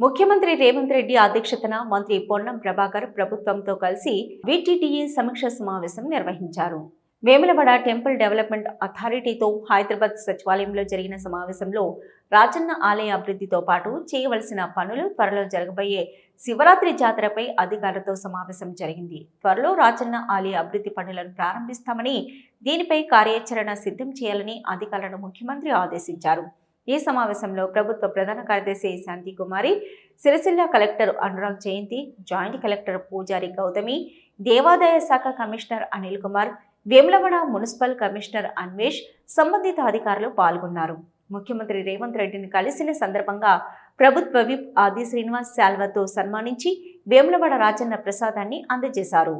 ముఖ్యమంత్రి రేవంత్ రెడ్డి అధ్యక్షతన మంత్రి పొన్నం ప్రభాకర్ ప్రభుత్వంతో కలిసి విటిటిఈ సమీక్ష సమావేశం నిర్వహించారు. వేములవాడ టెంపుల్ డెవలప్మెంట్ అథారిటీతో హైదరాబాద్ సచివాలయంలో జరిగిన సమావేశంలో రాజన్న ఆలయ అభివృద్ధితో పాటు చేయవలసిన పనులు త్వరలో జరగబోయే శివరాత్రి జాతరపై అధికారులతో సమావేశం జరిగింది. త్వరలో రాజన్న ఆలయ అభివృద్ధి పనులను ప్రారంభిస్తామని దీనిపై కార్యాచరణ సిద్ధం చేయాలని అధికారులను ముఖ్యమంత్రి ఆదేశించారు. ఈ సమావేశంలో ప్రభుత్వ ప్రధాన కార్యదర్శి Shanti Kumari Sircilla collector Anurag Jayanti joint collector Pujari Gautami దేవాదాయ శాఖ commissioner Anil Kumar Vemulawada municipal commissioner Anvesh సంబంధిత అధికారులు పాల్గొన్నారు. ముఖ్యమంత్రి రేవంత్ రెడ్డిని కలిసిన సందర్భంగా ప్రభుత్వ విప్ ఆది శ్రీనివాస్ శాల్వతో సన్మానించి వేములవాడ రాజన్న ప్రసాదాన్ని అందజేశారు.